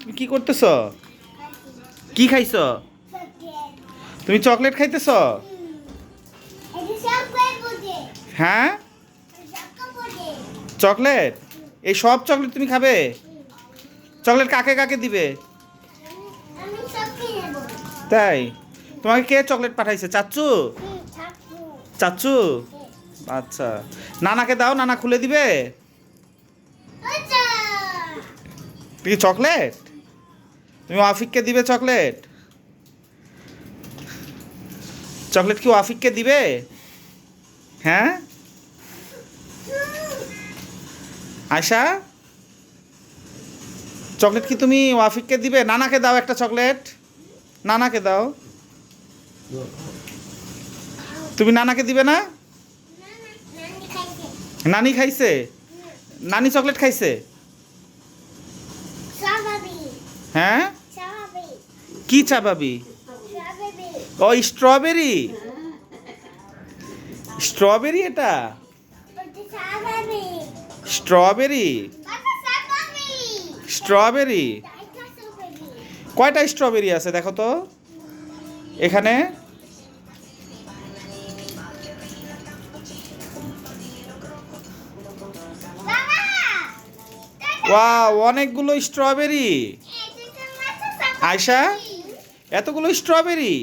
তুমি কি করতেছ? কি খাইছ? তুমি চকলেট খাইতেছ? হ্যাঁ? চকলেট? এই সব চকলেট তুমি খাবে? চকলেট কাকে কাকে দিবে? তাই? তোমাকে কে চকলেট পাঠাইছে? চাচ্চু? চাচ্চু? আচ্ছা। নানাকে দাও, নানা খুলে দিবে? কি চকলেট? তুমি ওয়াফিককে দিবে চকলেট? চকলেট কি ওয়াফিককে দিবে? হ্যাঁ? আয়শা? চকলেট কি তুমি ওয়াফিককে দিবে? নানাকে দাও একটা চকলেট। নানাকে দাও। তুমি নানাকে দিবে না? নানি খাইছে। নানি চকলেট খাইছে? হ্যাঁ? কি চাবাবি ও, স্ট্রবেরি। স্ট্রবেরি এটা? স্ট্রবেরি। স্ট্রবেরি। কয়টা স্ট্রবেরি আছে দেখো তো? এখানে? ওয়াও, অনেকগুলো স্ট্রবেরি। আয়শা এতগুলো স্ট্রবেরি।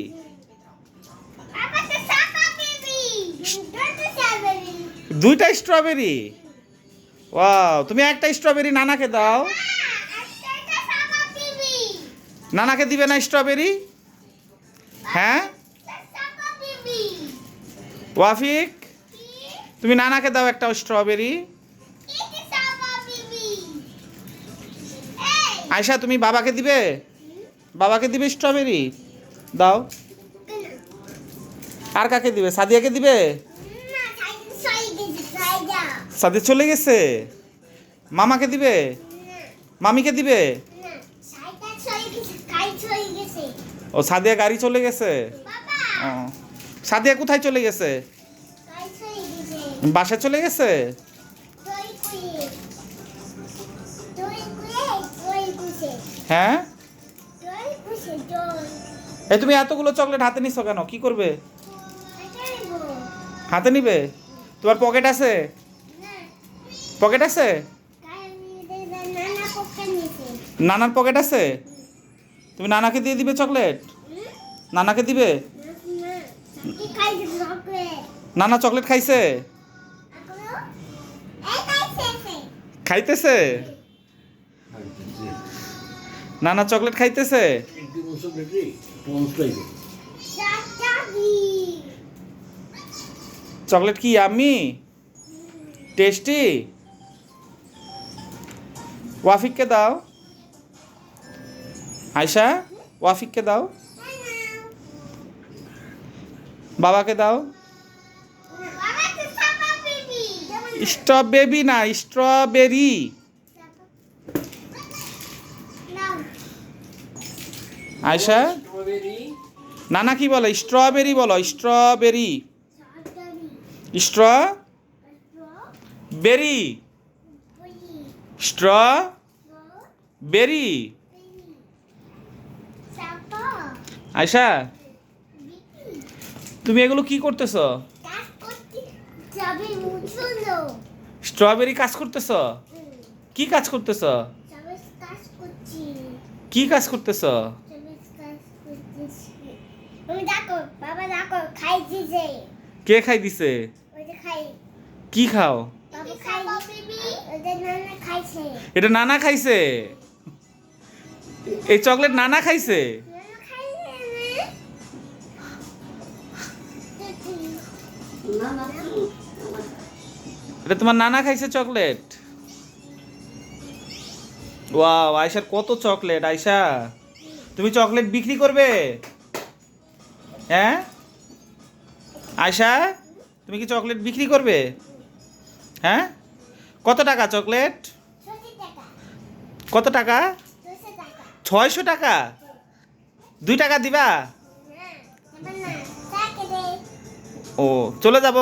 দুইটা স্ট্রবেরি? ওয়াও তুমি একটা স্ট্রবেরি নানাকে দাও। নানাকে দিবে না স্ট্রবেরি? হ্যাঁ? ওয়াফিক তুমি নানাকে দাও একটা স্ট্রবেরি। আয়শা তুমি বাবাকে দিবে? বাবাকে দিবে স্ট্রবেরি? দাও। আর কাকে দিবে? সাদিয়াকে দিবে? সাদিয়া চলে গেছে। মামাকে দিবে? মামিকে দিবে? ও, সাদিয়া গাড়ি চলে গেছে। ও, সাদিয়া কোথায় চলে গেছে? বাসায় চলে গেছে? হ্যাঁ? এই তুমি এতগুলো চকলেট হাতে নিছো কেন? কি করবে? হাতে নিবে? তোমার পকেট আছে? পকেট আছে? নানার পকেট আছে? তুমি নানাকে দিয়ে দিবে চকলেট? নানাকে দিবে? নানা চকলেট খাইছে? খাইতেছে? নানা চকলেট খাইতেছে? চকলেট কি আমি টেস্টি? ওয়াফিককে দাও। আয়শা ওয়াফিককে দাও। বাবাকে দাও। স্ট্রবেবি না স্ট্রবেরি। আয়শা? নানা কি বলো? স্ট্রবেরি বলো স্ট্রবেরি। Strawberry strawberry Ayesha? তুমি এগুলো কি করতেছ? স্ট্রবেরি কাজ করতেছ? কি কাজ করতেছ? কি কাজ করতেছ দেখো বাবা দেখো খাই দিছে কে খাই। দিছে কি খাও? বাবা খাই। ওদের নানা খাইছে। এটা নানা খাইছে? এই চকলেট নানা খাইছে? নানা খাইছে না এটা তোমার নানা খাইছে চকলেট? ওয়াও আয়শার কত চকলেট আয়সা তুমি চকলেট বিক্রি করবে? হ্যাঁ? আয়শা, তুমি কি চকলেট বিক্রি করবে? হ্যাঁ? কত টাকা চকলেট? কত টাকা? ছয়শো টাকা? দুই টাকা দিবা? ও, চলে যাব?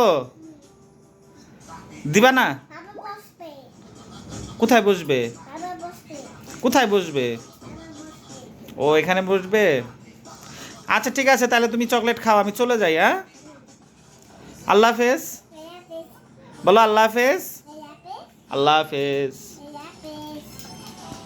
দিবা না? কোথায় বসবে? কোথায় বসবে? ও, এখানে বসবে? আচ্ছা ঠিক আছে, তাহলে তুমি চকলেট খাও, আমি চলে যাই হ্যাঁ? আল্লাহ হাফেজ? বলো আল্লাহ হাফেজ? আল্লাহ হাফেজ।